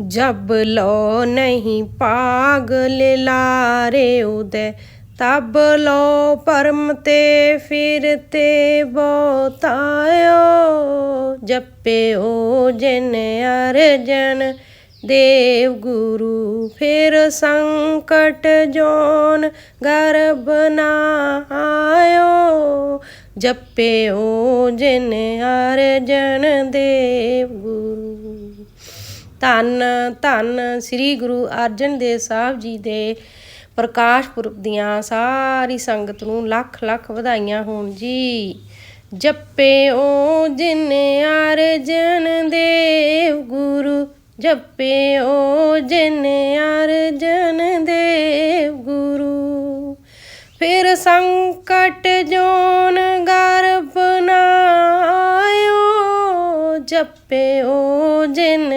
जब लो नहीं पागल लारे उदय तब लो परम ते फिरते बोतायो जप्यो जिन अर्जन देव गुरु फिर संकट जोन गर्भ ना आयो जप्यो जिन अर्जन देव गुरु ਧੰਨ ਧੰਨ ਸ੍ਰੀ ਗੁਰੂ ਅਰਜਨ ਦੇਵ ਸਾਹਿਬ ਜੀ ਦੇ ਪ੍ਰਕਾਸ਼ ਪੁਰਬ ਦੀਆਂ ਸਾਰੀ ਸੰਗਤ ਨੂੰ ਲੱਖ ਲੱਖ ਵਧਾਈਆਂ ਹੋਣ ਜੀ। ਜਪੇ ਓ ਜਿਨ ਅਰਜਨ ਦੇਵ ਗੁਰੂ ਜਪੇ ਓ ਜਿਨ ਅਰਜਨ ਦੇਵ ਗੁਰੂ। ਫਿਰ ਸੰਕਟ ਜੋਨ ਗਰਭ ਨਾ ਆਇਓ ਓ ਜਿਨ